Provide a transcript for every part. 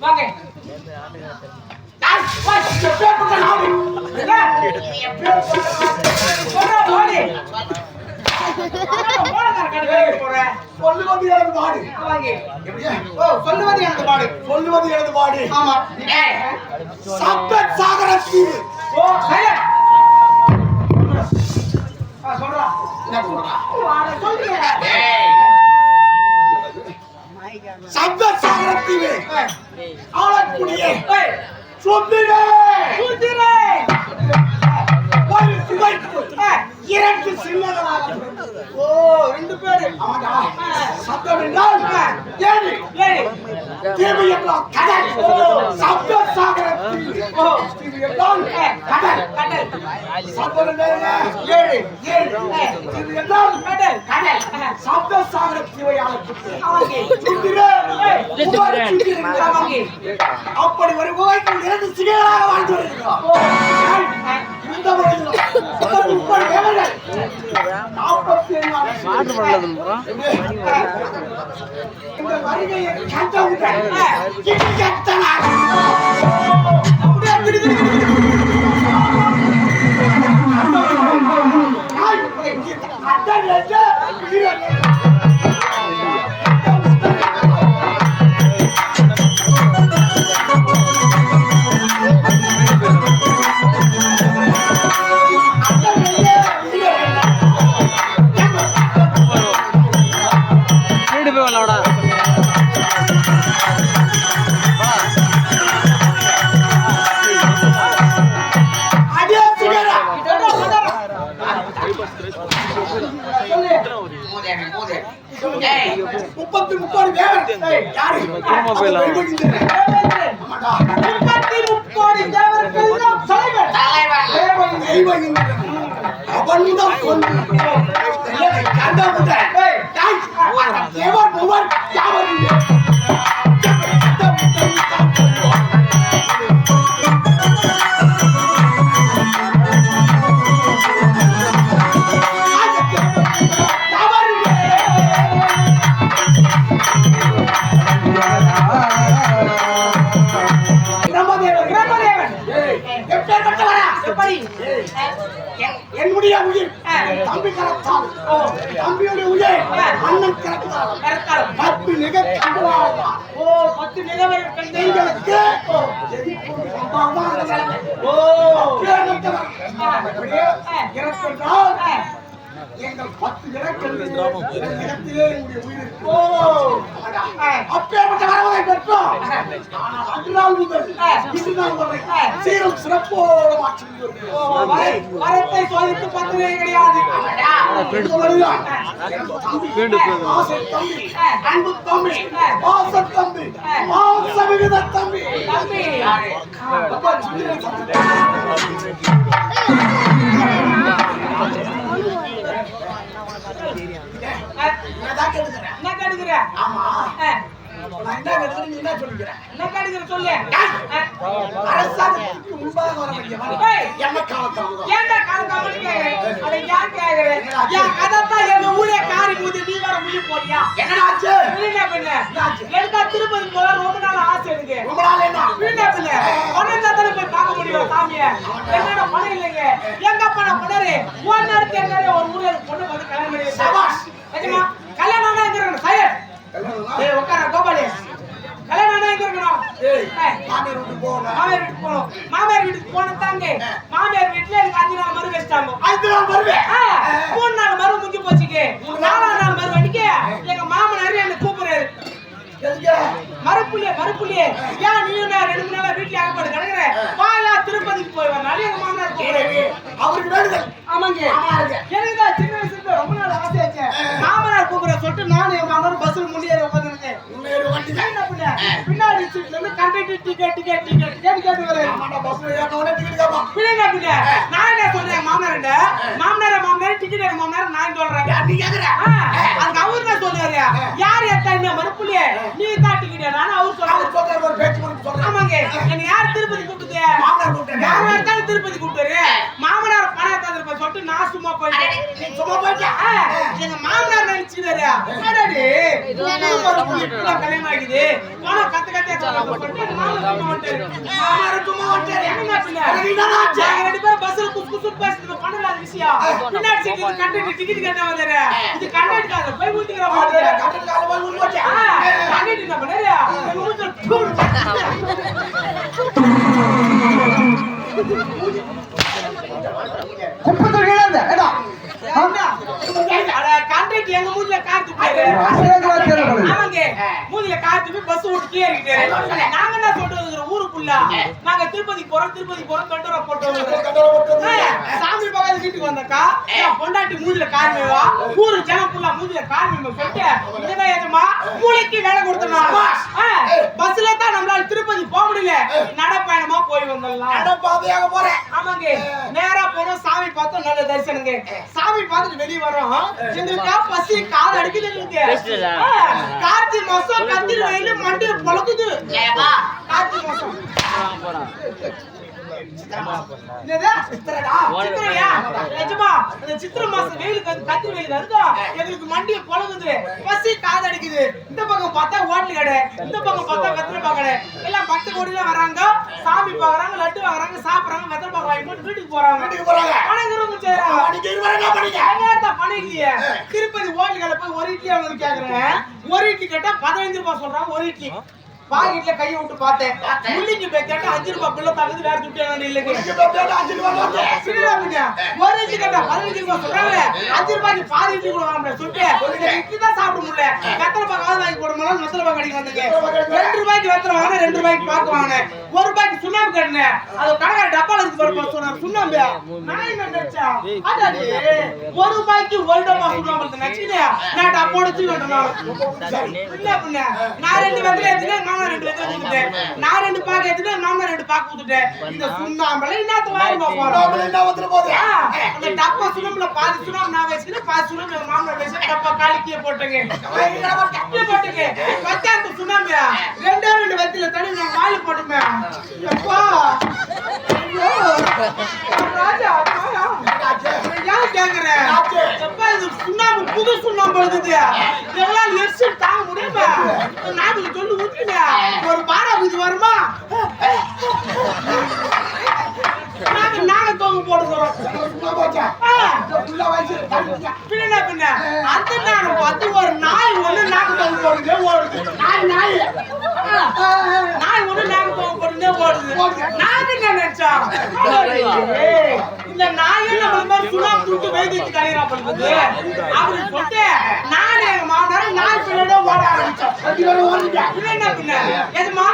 வாங்க. சொல்லுவது எனது பாடு சொல்லுவது எனது பாடு ஆமா. சாகர தீவு அப்படி ஒரு குகைக்கு இரண்டு சிகைகளாக வாழ்ந்து வருகிறோம் இந்த வயதிலும் முப்பத்தி முப்பது தேவன் யாரு திரும்ப போயிடலாம். ஆமாடா. முப்பத்தி முக்கோடி தேவர்களுக்கெல்லாம் தலைவர். தேவன் தெய்வம் என்கிறான். அவன்தான் கொண்டு தேவர் மூவர் யாவர் எப்படி? என்னுடைய உயிர். தம்பி கரத்தால். தம்பியுடைய உயிர். அண்ணன் கரத்தால். பத்து ஓ, பத்து. ஓ. அப்படியே இறக்கின்றால் ஆ. எங்கள் பத்து இறக்கள் இடத்திலே என்னுடைய உயிர் இருக்கு. ஓ, ஆமாடா. ஆ. அப்பேற்பட்ட வரவரை பெற்றோம் ஆனால் அன்று நாள் முதல் ஆ. இன்று நாள் வரை ஆ. சீரும் சிறப்போடு மாற்றி ஓ, வருகிறோம். வர- வரத்தை சோதித்து பத்துவே கிடையாது எங்க வருகிறான்? என் தம்பி. வீண்டு போய் ஆசை தம்பி. ஆ. அன்பு தம்பி. ஆ. பாச தம்பி. ஆ. மாச விகித தம்பி. தம்பி. என்ன கடுக்குற? ஆமா. நான் என்ன கேட்டுக்கிறேன், நீ என்ன சொல்லிக்கிற? என்ன கடுக்குற சொல்லு. ஆ, அரசாங்கத்துக்கு முன்பாக வர வேண்டியவன். ஏய். என்ன காலத்தாமதம்? ஏன்டா காலத்தாமன்னு கேக்குற? அதை ஏன் கேக்குற? என் எங்க ஊரே காரி ஊத்தி நீ வேற முழி போறியா? என்னடா ஆச்சு? எனக்கா திருப்பதி போல ரொம்ப நாள் ஆசை இருக்கு. ரொம்ப நாள் என்ன? பின்ன. பணம் இருந்தா தானே போய் பார்க்க முடியும் சாமியை. என்னோட பணம் இல்லைங்க. எங்க பணம் பணரு? ஒரு நேரத்துக்கு ஒரு ஊர்ல பொண்ணு வந்து கல்யாணம் பண்ணி வச்சா. சபாஷ். நிஜமா? கல்யாணம் ஆனா எங்க இருக்கணும்? சைலண்ட். கல்யாணமா? ஏய், உட்கார, கோபாலு. கல்யாணம் எங்க இருக்கணும்? மாமியார் வீட்டுக்கு போகல. மாமியார் வீட்டுக்கு போகணும். மாமியார் வீட்டுக்கு போன தாங்க. மாமியார் வீட்டுல எனக்கு அஞ்சு நாள் மறு வச்சிட்டாங்க. அடுத்த நாள். ஆ, மூணு நாள் மறு முடிஞ்சு போச்சுக்கு. நாலாவது நாள் மறு வண்டிக்கு எங்க மாமனார் என்ன கூப்பிடுறாரு. எதுக்கு? மறுப்புள்ளியே மறுப்புள்ளியே ஏன் நீ நான் ரெண்டு மூணு நாளா வீட்டுல ஏகப்பட்டு கிடக்குற? வாயா திருப்பதிக்கு போய் வரனால எங்க மாமனார் கூப்பிடுறாரு. அவருக்கு வேண்டுதல். ஆமாங்க மாமனாருக்கு. எனக்கு தான் சின்ன வயசுல இருந்து ரொம்ப நாள் ஆசையாச்சு மாமனார் கூப்பிடுற சொல்லிட்டு நானும் என் மாமனார் பஸ்ல முன்னேறி உட்காந்துருக்கேன் உண்மையோட வண்டிதான். என்ன பண்ண பின்னாடி சீட்ல இருந்து conductor ticket ticket ticket ticket கேட்டு ஆமாடா, பஸ்ல ஏறின உடனே ticket கேட்பான். பிள்ளைங்க பிள்ளை நான் என்ன சொல்றேன் மாமனார்ட்ட மாமனார மாமனார் டிக்கெட் எடுக்க மாமனார் நான் சொல்றேன். யார் நீ கேக்குற? அதுக்கு அவரு தான் சொல்றாரு. யார் எடுத்தா என்ன மறுப்புலையே? நீ தான் டிக்கெட் நானும் அவர் சொல்றாரு சொல்றாரு, ஒரு பேச்சு சொல்றாரு. ஆமாங்க. என்ன யார் திருப்பதி கூப்பிட்டு மாமனார் கூப்பிட்டாரு. மாமனார் தான் திருப்பதி கூப்பிட்டாரு? மாமனார் சொல்லிட்டு நான் சும்மா போயிட்டேன் நீ சும்மா போயிட்டியா? எங்க மாமனார் நினைச்சுக்கிறாரு இப்பதான் கல்யாணம் ஆகுது பணம் கத்து கத்த சொல்லிட்டு மாமனார் சும்மா வந்துட்டாரு. என்னடா? நாங்க ரெண்டு பேரும் பஸ்ல குசு குசுன்னு பேசிட்டு பண்ணல அந்த விஷயம். பின்னாடி சீட்டு கண்டக்டர் டிக்கெட் கட்ட வந்தாரு. இது கண்டக்டர் காரர் போய் ஊத்திக்கிற மாதிரி. கட்டல் கால போய் போச்சு. கண்டக்டர் என்ன பண்ணாரு? எங்க எங்க மூஞ்சில தேர்வு. ஆமாங்க. மூஞ்சில துப்பி பஸ் ஓட்டி ஏறிட்டாரு. நாங்க என்ன சொல்றது ஊருக்குள்ள? நாங்க திருப்பதி போறோம் திருப்பதி போறோம் கண்டோரா போட்டு வந்துருக்கோம். ஏய், சாமி பக்கத்து வீட்டுக்கு வந்தாக்கா பொண்டாட்டி மூஞ்சில கார் மேவா ஊரு ஜனம் ஃபுல்லா மூஞ்சில கார் மேவா சொல்லிட்டு இதுதான் ஏதமா மூளைக்கு வேலை கொடுத்தனா பஸ்ல தான் நம்மளால திருப்பதி போக முடியல நடப்பயணமா போய் வந்துடலாம் அட பாதையாக போறேன். ஆமாங்க. நேரா போனோம் சாமி பார்த்தோம் நல்ல தரிசனங்க. சாமி பார்த்துட்டு வெளிய வரோம் எங்களுக்கா பசி கால் அடிக்குது எங்களுக்கு ஆ, கார்த்திகை மாசம் கத்திரி வெயில மண்டிய பொழக்குது. கார்த்திகை மாசம். என்னது? சித்திரைடா? இந்த சித்திரை மாசம் வெயிலுக்கு வந்து கத்திரி வெயிலுக்கு வருதா? எங்களுக்கு மண்டிய பொழகுது பசி காதடிக்குது. இந்த பக்கம் பார்த்தா ஹோட்டல் கடை, இந்த பக்கம் பார்த்தா வெத்தலை பாக்கு கடை. எல்லாம் பத்து கோடியில வர்றாங்க, சாமி பாக்குறாங்க லட்டு வாங்குறாங்க, சாப்பிடுறாங்க, வெத்தலை பாக்கு வாங்கிட்டு வீட்டுக்கு போறாங்க. வீட்டுக்கு போறாங்க. பணம் இருக்கிறவங்க பணம் இல்லையே? திருப்பதி ஹோட்டல் கடை போய் ஒரு இட்லி அவங்க கேக்குறேன். ஒரு இட்லி கேட்டா பதினஞ்சு ரூபாய் சொல்றாங்க ஒரு இட்லி பாக்கெட்ல கையை விட்டு பார்த்தேன் முள்ளிக்கு போய் கேட்டா அஞ்சு ரூபாய் பிள்ளை பாக்குது வேற துட்டு இல்லைங்க இங்க போய் பேட்டா அஞ்சு ரூபா நோட்டு. சின்னதா பின்ன, ஒரு இட்லி கேட்டா பதினஞ்சு ரூபாய் சொல்றாங்க. அஞ்சு ரூபாய்க்கு பாதி இட்லி கூட வாங்க இந்த இட்லி தான் சாப்பிட முடியல. வெத்தலை பாக்காவது வாங்கி போட முடியல, வெத்தலை பாக்கு கடைக்கு வந்தேங்க. ரெண்டு ரூபாய்க்கு வெத்தலை வாங்கினேன், ரெண்டு ரூபாய்க்கு பாக்கு வாங்கினேன். ஒரு ரூபாய்க்கு சுண்ணாம்பு கட்டினேன். அது கடைக்காரர் டப்பால இருக்கு பாரு, பாரு சொன்னாரு, சுண்ணாம்பு. நான் என்ன நினைச்சேன்? அடாடி, ஒரு ரூபாய்க்கு ஒரு டப்பா சுண்ணாம்பு இருக்கு. நினைச்சுக்கிட்டு, நான் டப்போட வந்துட்டேன் நான். இல்ல பின்ன, நான் ரெண்டு வெத்தலை ஏத்தினேன், மாமா ரெண்டு வெத்தலை ஊத்திட்டேன். நான் ரெண்டு பாக்கு ஏத்தினேன், மாமா ரெண்டு பாக்கு ஊத்திட்டேன். இந்த சுண்ணாம்புல இன்னத்து வாங்கி போறோம் என்ன வந்துட்டு போகுது? ஆ, அந்த டப்பா சுண்ணாம்புல பாதி சுண்ணாம்பு நான் வச்சுக்கிட்டு, பாதி சுண்ணாம்பு மாமனார் வச்சு டப்பா காலிக்கே போட்டுங்க. போட்டுங்க. வச்சா அந்த சுண்ணாம்பு, ரெண்டே ரெண்டு வெத்தில தண்ணி நான் வாயில போட்டுமே. எப்பா, ஐயோ, ராஜா, ஏன் கேக்குற? எப்பா, இது சுண்ணாம்பு, புது சுண்ணாம்பு இருக்குது. எங்களால எரிச்சல் தாங்க முடியுமா? நாட்டுக்கு சொல்லி ஊத்துங்க. ஒரு பாரா இது வருமா நாங்க நாங்க தோங்க போட்டுக்கிறோம் சும்மா பின்ன பின்ன அந்த நேரம் பார்த்து ஒரு நாய் ஒண்ணு நாக்கு தொங்க போடுங்க ஓடுது நாய் நாய் நாய் ஒண்ணு நாங்க தொங்க போடுங்க ஓடுது. நாங்க என்ன நினைச்சோம் இந்த நாயே நம்ம மாதிரி சுண்ணா தூக்கி வெயிட் கலையறா பண்ணுது அவரு சொல்லிட்டு நானே எங்க மாமனார் நாய் பிள்ளையோட ஓட ஆரம்பிச்சோம். ரெண்டு பின்ன என்ன பின்ன எதுமா?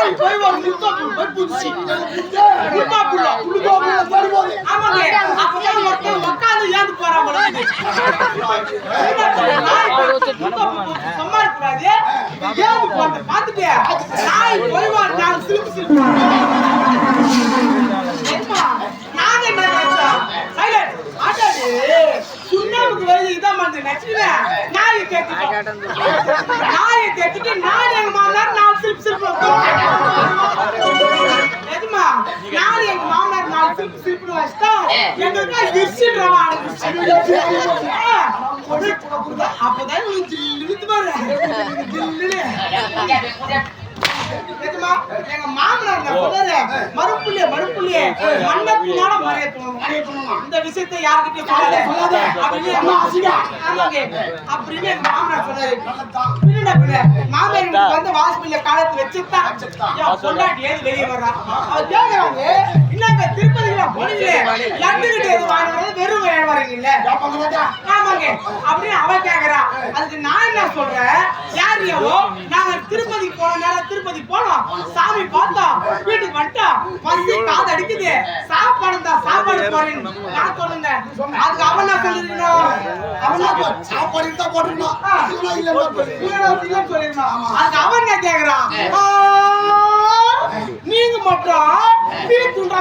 அந்த நாய் போய் ஒரு முத்தா புல் போய் புடிச்சு முத்தா புல்ல புழுக்கோ புள்ள தேடி போகுது. ஆமாங்க அப்பதான் ஒருத்தன் உட்கார்ந்து ஏந்து போறான் போல இருக்குது. நாய் சமாளிக்கூடாது ஏந்து போறத பார்த்துட்டு நாய் போய்வார் நான் சிரிப்பு சிரிப்பு ஏம்மா, நாங்க என்ன நினைச்சோம் சைலண்ட் ஆட்டாடி சுண்ணாம்புக்கு வெளியே இதான் வந்து நினைச்சுக்கிறேன் நாயை கேட்டுட்டோம் நாயை கேட்டுட்டு நான் எங்க மாமனார் நான் சிரிப்பு சிரிப்பு எதுமா நான் எங்க மாமனார் நான் சிரிப்பு சிரிப்பு வச்சிட்டோம் எங்களுக்கு இடிச்சிடுறவா அப்பதான் ஜில்லுன்னு பாரு ஜில்லுன்னு எங்க மாமனார் நான் சொன்னாரு. மறுப்புள்ளியே மறுப்புள்ளியே இந்த விஷயத்தை யார்கிட்டயும் சொல்லாத அப்படின்னு அப்படின்னு எங்க மாமனார் சொன்னாரு மாமனார் வச்சுட்டா. என் பொண்டாட்டி ஏது வெளியே வர்றா. அவ கேக்குறாங்க என்னங்க திருப்பதியில போனீங்களே லட்டு கிட்ட எது வாங்குறது வெறும் வரீங்கல்ல கேட்பாங்க ராஜா. ஆமாங்க. அப்படின்னு அவ கேக்குறா. அதுக்கு நான் என்ன சொல்றேன்? யார் எவோ நாங்க திருப்பதி போன நேரம் திருப்பதி போனோம். சாமி பார்த்தோம். வீட்டுக்கு வந்துட்டோம். பசி காது அடிக்குது. சாப்பாடு தான் சாப்பாடு போறேன் நான் சொல்லுங்க அதுக்கு அவன் என்ன சொல்லிருக்கணும் அவன் சாப்பாடு இருந்தா போட்டுருந்தோம். இல்ல, சொல்லிருக்கணும். அதுக்கு அவன் என்ன கேக்குறான்? நீங்க மட்டும் நீ துண்ட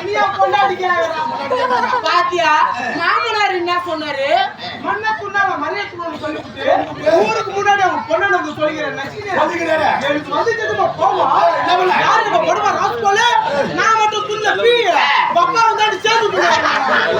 இனியா பொண்டாட்டி கேக்குறான். பாத்தியா மாமனார் என்ன சொன்னாரு மண்ண துண்ணாம மண்ணை துண்ணு சொல்லிட்டு ஊருக்கு முன்னாடி அவங்க பொண்ணு வந்து சொல்லிக்கிறேன். எனக்கு வந்து? என்ன பண்ண? யாரு இப்ப கொடுவா ராஸ்கோலு? நான் மட்டும் துண்ண பீ. பக்கா வந்தாடி சேர்த்து